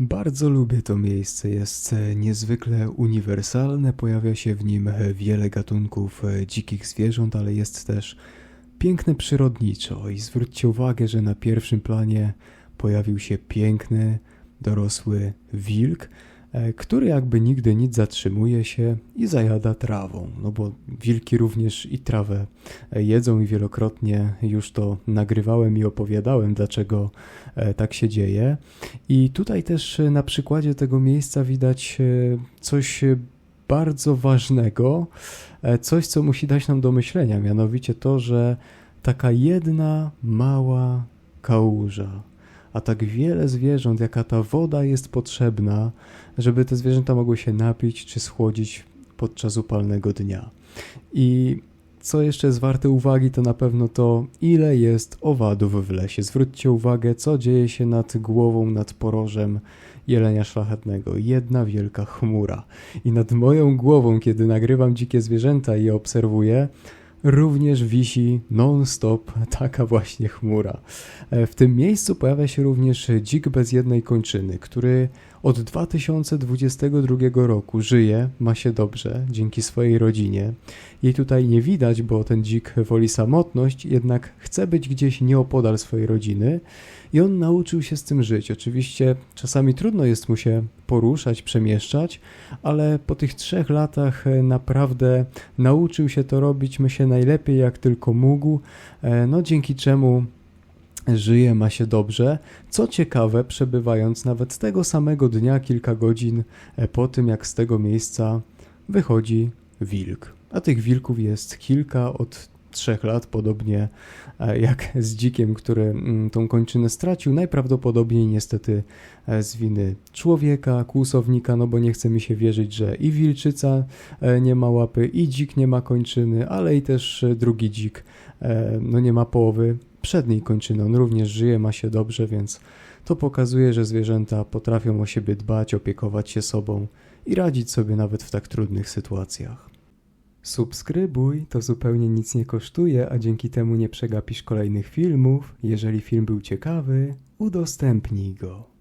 Bardzo lubię to miejsce, jest e, niezwykle uniwersalne, pojawia się w nim e, wiele gatunków e, dzikich zwierząt, ale jest też piękne przyrodniczo. I zwróćcie uwagę, że na pierwszym planie pojawił się piękny, dorosły wilk, który jakby nigdy nic zatrzymuje się i zajada trawą, no bo wilki również i trawę e, jedzą i wielokrotnie już to nagrywałem i opowiadałem, dlaczego e, tak się dzieje. I tutaj też e, na przykładzie tego miejsca widać e, coś e, bardzo ważnego, e, coś co musi dać nam do myślenia, mianowicie to, że taka jedna mała kałuża, a tak wiele zwierząt, jaka ta woda jest potrzebna, żeby te zwierzęta mogły się napić czy schłodzić podczas upalnego dnia. I co jeszcze jest warte uwagi, to na pewno to, ile jest owadów w lesie. Zwróćcie uwagę, co dzieje się nad głową, nad porożem jelenia szlachetnego. Jedna wielka chmura. I nad moją głową, kiedy nagrywam dzikie zwierzęta i je obserwuję, również wisi non-stop taka właśnie chmura. E, W tym miejscu pojawia się również dzik bez jednej kończyny, który od 2022 roku żyje, ma się dobrze dzięki swojej rodzinie. Jej tutaj nie widać, bo ten dzik woli samotność, jednak chce być gdzieś nieopodal swojej rodziny i on nauczył się z tym żyć. Oczywiście czasami trudno jest mu się poruszać, przemieszczać, ale po tych trzech latach e, naprawdę nauczył się to robić, myślę, najlepiej jak tylko mógł, e, no dzięki czemu żyje, ma się dobrze. Co ciekawe, przebywając nawet tego samego dnia, kilka godzin e, po tym, jak z tego miejsca wychodzi wilk. A tych wilków jest kilka od trzech lat, podobnie e, jak z dzikiem, który mm, tą kończynę stracił. Najprawdopodobniej niestety e, z winy człowieka, kłusownika, no bo nie chce mi się wierzyć, że i wilczyca nie ma łapy, i dzik nie ma kończyny, ale i też drugi dzik no nie ma połowy przedniej kończyny. On również żyje, ma się dobrze, więc to pokazuje, że zwierzęta potrafią o siebie dbać, opiekować się sobą i radzić sobie nawet w tak trudnych sytuacjach. Subskrybuj, to zupełnie nic nie kosztuje, a dzięki temu nie przegapisz kolejnych filmów. Jeżeli film był ciekawy, udostępnij go.